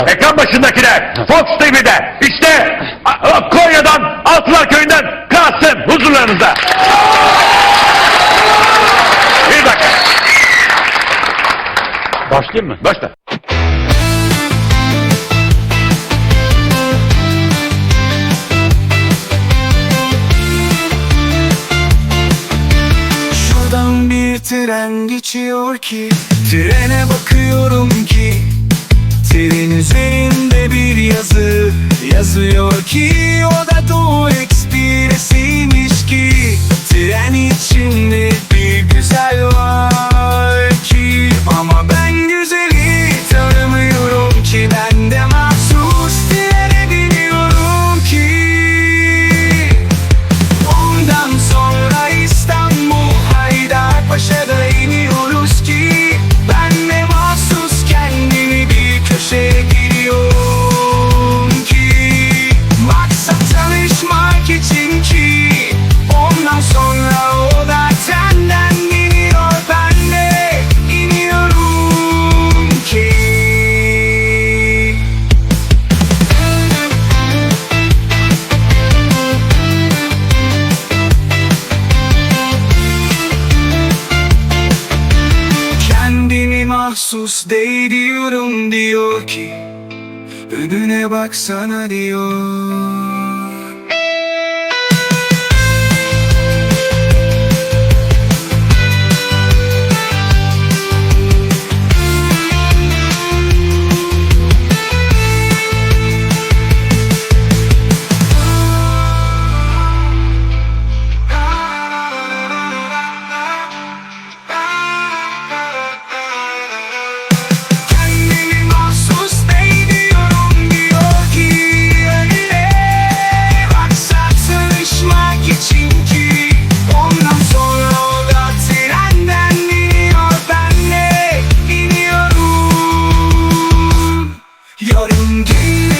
Ekran başındakiler, Fox TV'de, işte Konya'dan, Altılar Köyü'nden Kasım huzurlarınızda. Bir dakika, Başlayayım mı? başla. Şuradan bir tren geçiyor ki Trene bakıyorum ki Tren üzerinde bir yazı Yazıyor ki o da Doğu Mahsus değdiyorum diyor ki Önüne baksana diyor Yarın gün